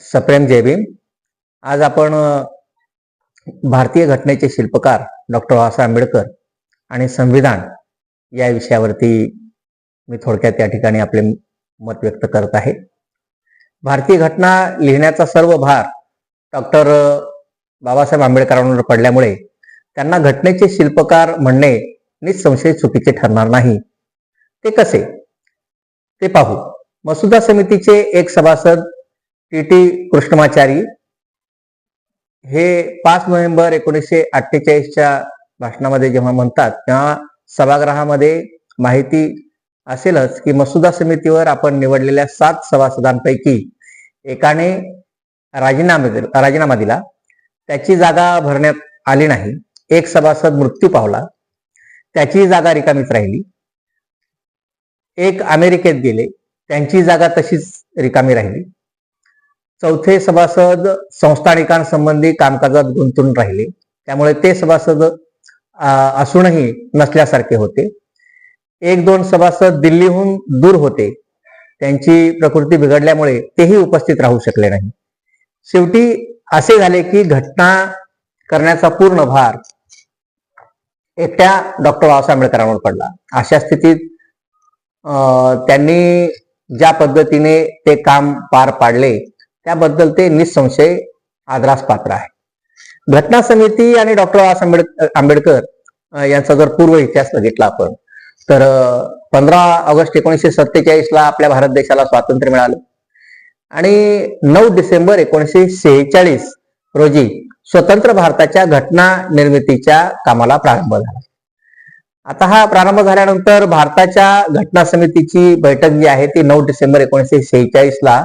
सप्रेम जय भीम. आज आपण भारतीय घटनेचे शिल्पकार डॉक्टर बाबासाहेब आंबेडकर आणि संविधान या विषयावरती मी थोडक्यात या ठिकाणी आपले मत व्यक्त करत आहे. भारतीय घटना लिहिण्याचा सर्व भार डॉक्टर बाबासाहेब आंबेडकरांवर पडल्यामुळे त्यांना घटनेचे शिल्पकार म्हणणे निसंशय चुकीचे ठरणार नाही. ते कसे? ते पाहू. मसुदा समितीचे एक सभासद टी टी कृष्णमाचारी हे पाच नोव्हेंबर एकोणीसशे अठ्ठेचाळीसच्या भाषणामध्ये जेव्हा म्हणतात तेव्हा सभागृहामध्ये माहिती असेलच की मसुदा समितीवर आपण निवडलेल्या सात सभासदांपैकी एकाने राजीनामा राजीनामा दिला. त्याची जागा भरण्यात आली नाही. एक सभासद मृत्यू पावला. त्याची जागा रिकामीच राहिली. एक अमेरिकेत गेले. त्यांची जागा तशीच रिकामी राहिली. चौथे सभासद संस्थानिकांसंबंधी कामकाजात गुंतून राहिले. त्यामुळे ते सभासद असूनही नसल्यासारखे होते. एक दोन सभासद दिल्लीहून दूर होते. त्यांची प्रकृती बिघडल्यामुळे तेही उपस्थित राहू शकले नाही. शेवटी असे झाले की घटना करण्याचा पूर्ण भार एकट्या डॉक्टर बाबासाहेब आंबेडकरांवर पडला. अशा स्थितीत त्यांनी ज्या पद्धतीने ते काम पार पाडले त्याबद्दल ते निसंशय आदरास पात्र आहे. घटना समिती आणि डॉक्टर बाबासाहेब आंबेड- आंबेडकर यांचा जर पूर्व इतिहास बघितला आपण तर पंधरा ऑगस्ट एकोणीसशे सत्तेचाळीसला आपल्या भारत देशाला स्वातंत्र्य मिळालं. आणि नऊ डिसेंबर एकोणीसशे शेहेचाळीस रोजी स्वतंत्र भारताच्या घटना निर्मितीच्या कामाला प्रारंभ झाला. आता हा प्रारंभ झाल्यानंतर भारताच्या घटना समितीची बैठक जी आहे ती नऊ डिसेंबर एकोणीसशे शेहेचाळीसला ला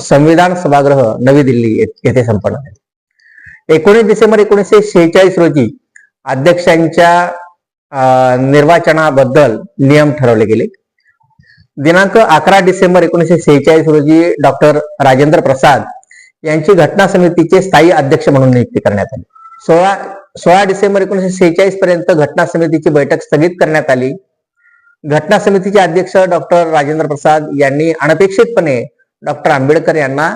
संविधान सभागृह नवी दिल्ली येथे संपन्न झाले. एकोणीस डिसेंबर एकोणीसशे शेहेचाळीस रोजी अध्यक्षांच्या अं, निर्वाचनाबद्दल नियम ठरवले गेले. दिनांक अकरा डिसेंबर एकोणीसशे शेहेचाळीस रोजी डॉक्टर राजेंद्र प्रसाद यांची घटना समितीचे स्थायी अध्यक्ष म्हणून नियुक्ती करण्यात आली. सोळा सोळा डिसेंबर एकोणीसशे शेहेचाळीस पर्यंत घटना समितीची बैठक स्थगित करण्यात आली. घटना समितीचे अध्यक्ष डॉक्टर राजेंद्र प्रसाद यांनी अनपेक्षितपणे डॉक्टर आंबेडकर यांना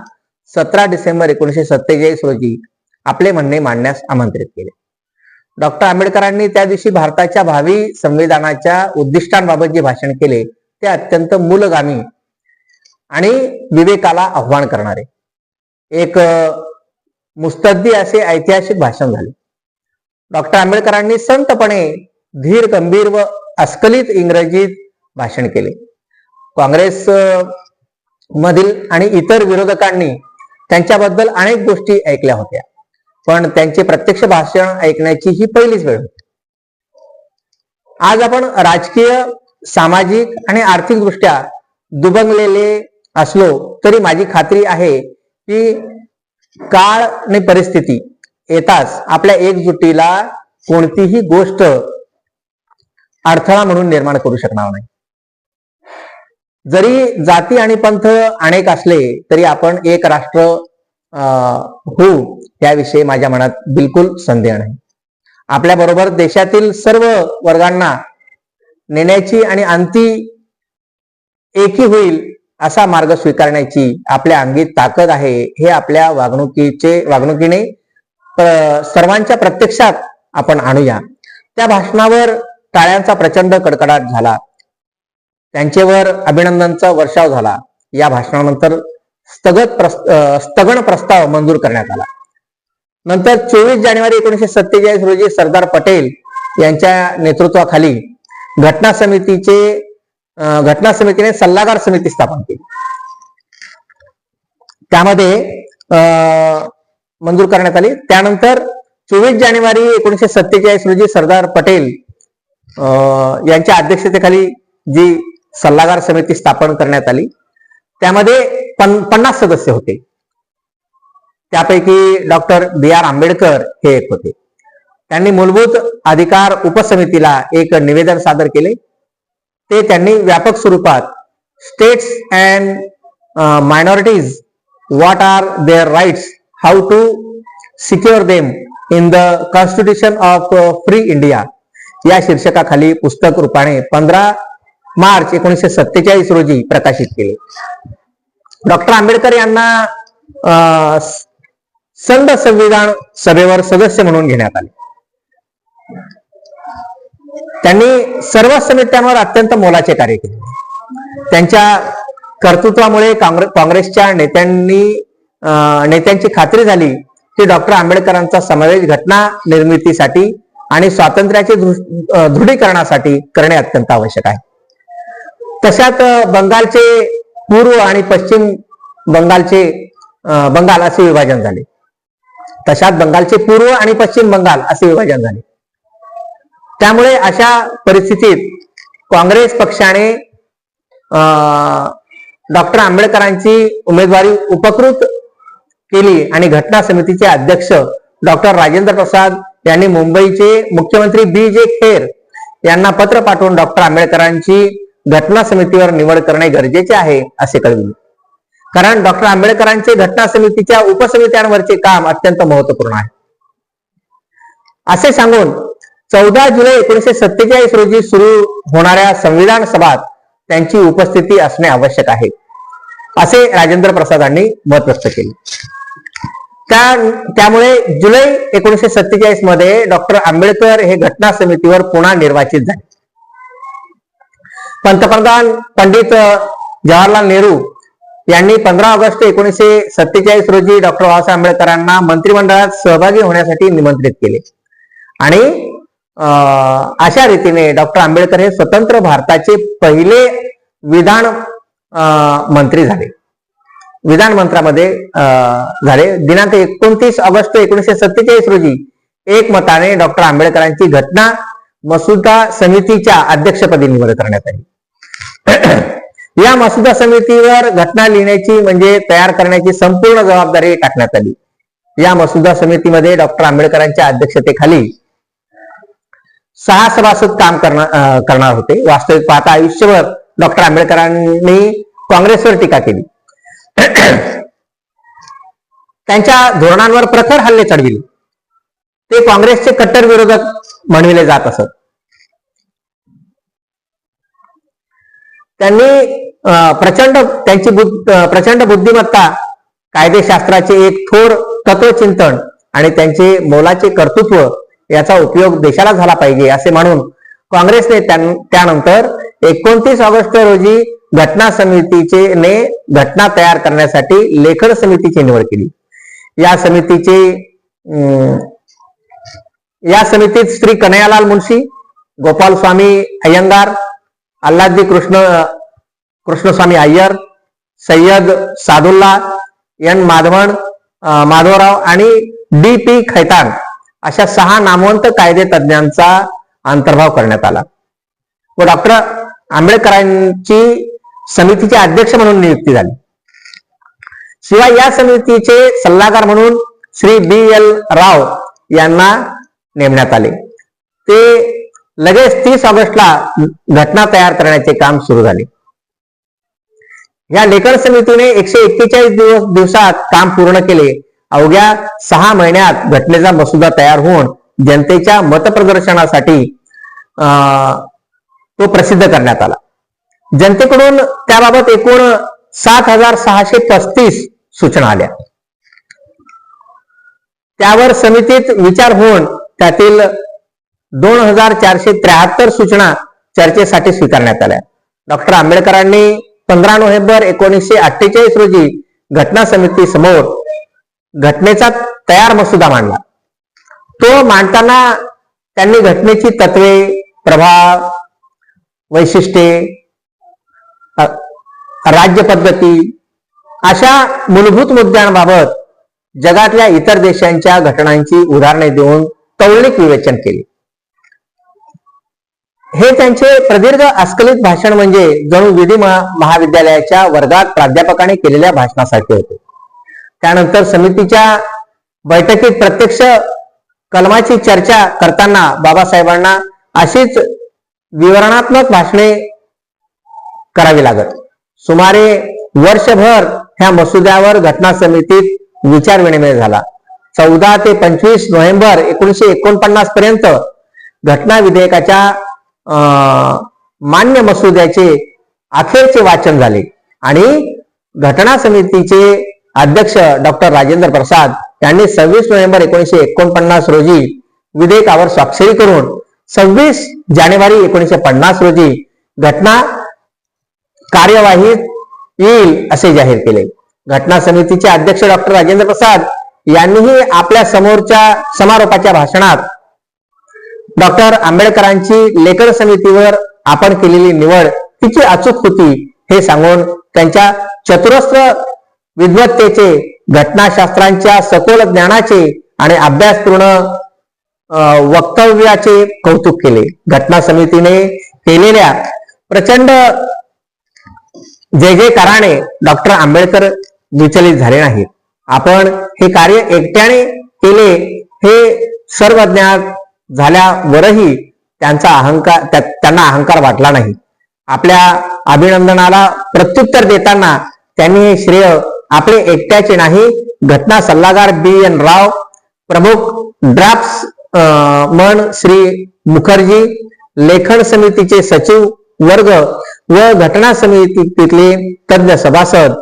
सतरा डिसेंबर एकोणीशे सत्तेचाळीस रोजी आपले म्हणणे मांडण्यास आमंत्रित केले. डॉक्टर आंबेडकरांनी त्या दिवशी भारताच्या भावी संविधानाच्या उद्दिष्टांबाबत जे भाषण केले ते अत्यंत मूलगामी आणि विवेकाला आव्हान करणारे. एक मुस्तद्दी असे ऐतिहासिक भाषण झाले. डॉक्टर आंबेडकरांनी संतपणे धीर गंभीर व अस्खलित इंग्रजीत भाषण केले. काँग्रेस मधील आणि इतर विरोधकांनी त्यांच्याबद्दल अनेक गोष्टी ऐकल्या होत्या. पण त्यांचे प्रत्यक्ष भाषण ऐकण्याची ही पहिलीच वेळ होती. आज आपण राजकीय सामाजिक आणि आर्थिक दृष्ट्या दुबंगलेले असलो तरी माझी खात्री आहे की काळ आणि परिस्थिती येताच आपल्या एकजुटीला कोणतीही गोष्ट अडथळा म्हणून निर्माण करू शकणार नाही. जरी जाती आणि पंथ अनेक असले तरी आपण एक राष्ट्र अं, होऊ याविषयी माझ्या मनात बिलकुल संदेह नाही. आपल्या बरोबर देशातील सर्व वर्गांना नेण्याची आणि अंती एकी होईल असा मार्ग स्वीकारण्याची आपल्या अंगी ताकद आहे हे आपल्या वागणुकीचे वागणुकीने सर्वांच्या प्रत्यक्षात आपण आणूया. त्या भाषणावर टाळ्यांचा प्रचंड कडकडाट झाला. त्यांच्यावर अभिनंदनचा वर्षाव झाला. या भाषणानंतर स्थगत प्रस- स्थगन प्रस्ताव मंजूर करण्यात आला. नंतर चोवीस जानेवारी एकोणीशे सत्तेचाळीस रोजी सरदार पटेल यांच्या नेतृत्वाखाली घटना समितीचे घटना समितीने सल्लागार समिती स्थापन केली. त्यामध्ये अं, मंजूर करण्यात आली. त्यानंतर चोवीस जानेवारी एकोणीशे सत्तेचाळीस रोजी सरदार पटेल अं, यांच्या अध्यक्षतेखाली जी सल्लागार समिती स्थापन करण्यात आली. त्यामध्ये पन- पन्नास सदस्य होते. त्यापैकी डॉक्टर बी आर आंबेडकर हे एक होते. त्यांनी मूलभूत अधिकार उपसमितीला एक निवेदन सादर केले. ते त्यांनी व्यापक स्वरूपात states and minorities what are their rights how to secure them in the constitution of free India या शीर्षकाखाली पुस्तक रूपाने पंधरा मार्च एकोणीसशे सत्तेचाळीस रोजी प्रकाशित केले. डॉक्टर आंबेडकर यांना अं, संघ संविधान सभेवर सदस्य म्हणून घेण्यात आले. त्यांनी सर्व समित्यांवर अत्यंत मोलाचे कार्य केले. त्यांच्या कर्तृत्वामुळे काँग्रेसच्या नेत्यांनी नेत्यांची खात्री झाली की डॉक्टर आंबेडकरांचा समावेश घटना निर्मितीसाठी आणि स्वातंत्र्याचे दृढीकरणासाठी करणे अत्यंत आवश्यक आहे. तशात बंगालचे पूर्व आणि पश्चिम बंगालचे बंगाल असे विभाजन झाले. तशात बंगालचे पूर्व आणि पश्चिम बंगाल असे विभाजन झाले. त्यामुळे अशा परिस्थितीत काँग्रेस पक्षाने डॉक्टर आंबेडकरांची उमेदवारी उपकृत केली आणि घटना समितीचे अध्यक्ष डॉक्टर राजेंद्र प्रसाद यांनी मुंबईचे मुख्यमंत्री बी जे खेर यांना पत्र पाठवून डॉक्टर आंबेडकरांची घटना समितीवर निवड करणे गरजेचे आहे असे कळविले. कारण डॉक्टर आंबेडकरांचे घटना समितीच्या उपसमित्यांवरचे काम अत्यंत महत्त्वपूर्ण आहे. असे सांगून चौदा जुलै एकोणीशे सत्तेचाळीस रोजी सुरू होणाऱ्या संविधान सभात त्यांची उपस्थिती असणे आवश्यक आहे असे राजेंद्र प्रसादांनी मत व्यक्त केले. त्या त्यामुळे जुलै एकोणीशे सत्तेचाळीसमध्ये डॉक्टर आंबेडकर हे घटना समितीवर पुन्हा निर्वाचित झाले. पंतप्रधान पंडित जवाहरलाल नेहरू यांनी पंधरा ऑगस्ट एकोणीसशे सत्तेचाळीस रोजी डॉक्टर बाबासाहेब आंबेडकरांना मंत्रिमंडळात सहभागी होण्यासाठी निमंत्रित केले. आणि अं, अशा रीतीने डॉक्टर आंबेडकर हे स्वतंत्र भारताचे पहिले विधान अं, मंत्री झाले. विधान मंत्रामध्ये अं, झाले. दिनांक एकोणतीस ऑगस्ट एकोणीसशे सत्तेचाळीस रोजी एकमताने डॉक्टर आंबेडकरांची घटना मसुदा समितीच्या अध्यक्षपदी निवड करण्यात आली. या मसुदा समितीवर घटना लिहिण्याची म्हणजे तयार करण्याची संपूर्ण जबाबदारी टाकण्यात आली. या मसुदा समितीमध्ये डॉक्टर आंबेडकरांच्या अध्यक्षतेखाली सहा सभासद काम करणार करणार होते. वास्तविक पाहता आयुष्यभर डॉक्टर आंबेडकरांनी काँग्रेसवर टीका केली. त्यांच्या धोरणांवर प्रखर हल्ले चढविले. ते काँग्रेसचे कट्टर विरोधक म्हणविले जात असत. त्यांनी प्रचंड त्यांची बुद्ध- प्रचंड बुद्धिमत्ता कायदेशास्त्राचे एक थोर तत्वचिंतन आणि त्यांचे मोलाचे कर्तृत्व याचा उपयोग देशाला झाला पाहिजे असे म्हणून काँग्रेसने त्यानंतर एकोणतीस ऑगस्ट रोजी घटना समितीचे ने घटना तयार करण्यासाठी लेखन समितीची निवड केली. या समितीचे अं, या समितीत श्री कन्हैयालाल मुन्शी गोपाल स्वामी अय्यंगार अल्लादी कृष्ण कृष्णस्वामी अय्यर सय्यद सादुल्ला एन माधवन माधवराव आणि डी पी खैतान अशा सहा नामवंत कायदे तज्ञांचा अंतर्भाव करण्यात आला. व डॉक्टर आंबेडकरांची समितीचे अध्यक्ष म्हणून नियुक्ती झाली. शिवाय या समितीचे सल्लागार म्हणून श्री बी एल राव यांना नेमण्यात आले. ते लगेच तीस ऑगस्टला घटना तयार करण्याचे काम सुरू झाले. या लेखन समितीने एकशे एक्केचाळीस दिवस दिवसात काम पूर्ण केले. अवघ्या सहा महिन्यात घटनेचा मसुदा तयार होऊन जनतेच्या मतप्रदर्शनासाठी अं, तो प्रसिद्ध करण्यात आला. जनतेकडून त्याबाबत एकूण सात हजार सहाशे पस्तीस सूचना आल्या. त्यावर समितीत विचार होऊन त्यातील दोन हजार चारशे त्र्याहत्तर सूचना चर्चेसाठी स्वीकारण्यात आल्या. डॉक्टर आंबेडकरांनी पंधरा नोव्हेंबर एकोणीसशे अठ्ठेचाळीस रोजी घटना समिती समोर घटनेचा तयार मसुदा मांडला. तो मांडताना त्यांनी घटनेची तत्वे प्रभाव वैशिष्ट्ये राज्य पद्धती अशा मूलभूत मुद्द्यांबाबत जगातल्या इतर देशांच्या घटनांची उदाहरणे देऊन तौलनिक विवेचन केले. हे त्यांचे प्रदीर्घ अस्खलित भाषण म्हणजे जणू विधी महा- महाविद्यालयाच्या वर्गात प्राध्यापकाने केलेल्या भाषणासारखे होते. त्यानंतर समितीच्या बैठकीत प्रत्यक्ष कलमाची चर्चा करताना बाबासाहेबांना अशीच विवरणात्मक भाषणे करावी लागत. सुमारे वर्षभर ह्या मसुद्यावर घटना समितीत विचार विनिमय झाला. चौदा ते पंचवीस नोव्हेंबर एकोणीशे एकोणपन्नास पर्यंत घटना विधेयकाच्या मान्य मसुद्याचे अखेरचे वाचन झाले. आणि घटना समितीचे अध्यक्ष डॉक्टर राजेंद्र प्रसाद यांनी सव्वीस नोव्हेंबर एकोणीशे एकोणपन्नास रोजी विधेयकावर स्वाक्षरी करून सव्वीस जानेवारी एकोणीशे पन्नास रोजी घटना कार्यवाहीत येईल असे जाहीर केले. घटना समितीचे अध्यक्ष डॉक्टर राजेंद्र प्रसाद यांनीही आपल्या समोरच्या समारोपाच्या भाषणात डॉक्टर आंबेडकरांची लेखन समितीवर आपण केलेली निवड तिची अचूक होती हे सांगून त्यांच्या चतुरस्र विद्वत्तेचे घटनाशास्त्रांच्या सखोल ज्ञानाचे आणि अभ्यासपूर्ण वक्तव्याचे कौतुक केले. घटना समितीने केलेल्या प्रचंड जे जे कारणे डॉक्टर आंबेडकर विचलित झाले नाहीत. आपण हे कार्य एकट्याने केले हे सर्व ज्ञान झाल्यावरही त्यांचा अहंकार त्यांना अहंकार वाटला नाही. आपल्या अभिनंदनाला प्रत्युत्तर देताना त्यांनी हे श्रेय आपले एकट्याचे नाही घटना सल्लागार बी एन राव प्रमुख ड्राफ्ट मन श्री मुखर्जी लेखन समितीचे सचिव वर्ग व घटना समितीतले तज्ञ सभासद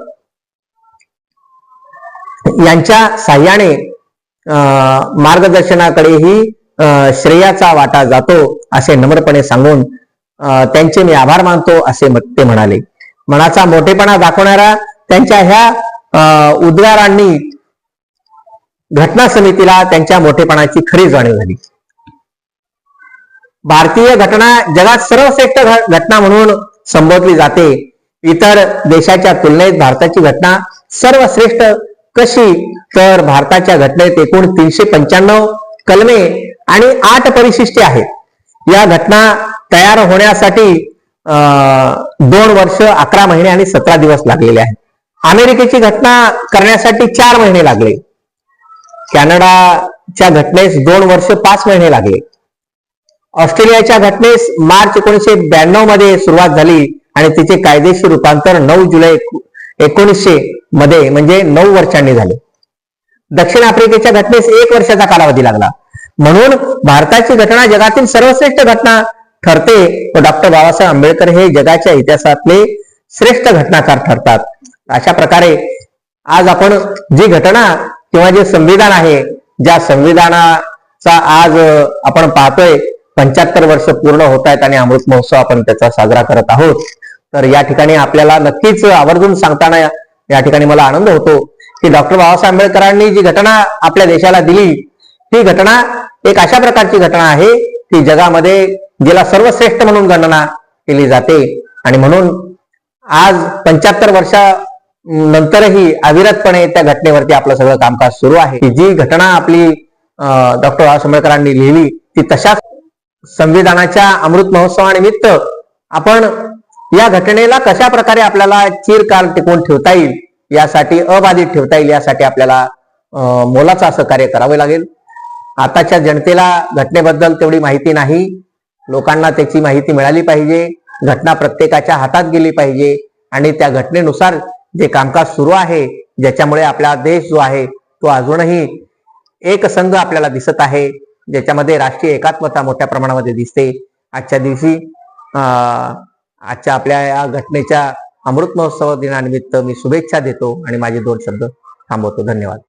यांच्या साह्याने अं, मार्गदर्शनाकडेही श्रेयाचा वाटा जातो असे नम्रपणे सांगून अं, त्यांचे मी आभार मानतो असे ते म्हणाले. मनाचा मोठेपणा दाखवणाऱ्या त्यांच्या ह्या अं, उद्गारांनी घटना समितीला त्यांच्या मोठेपणाची खरी जाणीव झाली. भारतीय घटना जगात सर्वश्रेष्ठ घटना म्हणून संबोधली जाते. इतर देशाच्या तुलनेत भारताची घटना सर्वश्रेष्ठ कशी? तर भारताच्या घटनेत एकूण तीनशे पंच्याण्णव कलमे आणि आठ परिशिष्टे आहेत. या घटना तयार होण्यासाठी अं, दोन वर्ष अकरा महिने आणि सतरा दिवस लागलेले आहेत. अमेरिकेची घटना करण्यासाठी चार महिने लागले. कॅनडाच्या घटनेस दोन वर्ष पाच महिने लागले. ऑस्ट्रेलियाच्या घटनेस मार्च एकोणीशे ब्याण्णवमध्ये सुरुवात झाली आणि तिचे कायदेशीर रूपांतर नऊ जुलै एकोणीसशे मध्ये म्हणजे नऊ वर्षांनी झाले. दक्षिण आफ्रिकेच्या घटनेस एक वर्षाचा कालावधी लागला. म्हणून भारताची घटना जगातील सर्वश्रेष्ठ घटना ठरते. व डॉक्टर बाबासाहेब आंबेडकर हे जगाच्या इतिहासातले श्रेष्ठ घटनाकार ठरतात. अशा प्रकारे आज आपण जी घटना किंवा जे संविधान आहे ज्या संविधानाचा आज आपण पाहतोय पंच्याहत्तर वर्ष पूर्ण होत आहेत आणि अमृत महोत्सव आपण त्याचा साजरा करत आहोत. तर या ठिकाणी आपल्याला नक्कीच आवर्जून सांगताना या ठिकाणी मला आनंद होतो की डॉक्टर बाबासाहेब आंबेडकरांनी जी घटना आपल्या देशाला दिली ती घटना एक अशा प्रकारची घटना आहे की जगामध्ये जिला सर्वश्रेष्ठ म्हणून गणना केली जाते. आणि म्हणून आज पंच्याहत्तर वर्षा नंतरही अविरतपणे त्या घटनेवरती आपलं सगळं कामकाज सुरू आहे. जी घटना आपली डॉक्टर बाबासाहेब आंबेडकरांनी लिहिली ती तशाच संविधानाच्या अमृत महोत्सवानिमित्त आपण या घटनेला कशा प्रकारे आपल्याला चिरकाल टिकवून ठेवता येईल यासाठी अबाधित ठेवता येईल यासाठी आपल्याला अं, मोलाचं असं कार्य करावे लागेल. आताच्या जनतेला घटनेबद्दल तेवढी माहिती नाही. लोकांना त्याची माहिती मिळाली पाहिजे. घटना प्रत्येकाच्या हातात गेली पाहिजे. आणि त्या घटनेनुसार जे कामकाज सुरू आहे ज्याच्यामुळे आपला देश जो आहे तो अजूनही एक संघ आपल्याला दिसत आहे ज्याच्यामध्ये राष्ट्रीय एकात्मता मोठ्या प्रमाणामध्ये दिसते. आजच्या दिवशी अं, आजच्या आपल्या या घटनेच्या अमृत महोत्सव दिनानिमित्त मी शुभेच्छा देतो आणि माझे दोन शब्द थांबवतो. धन्यवाद.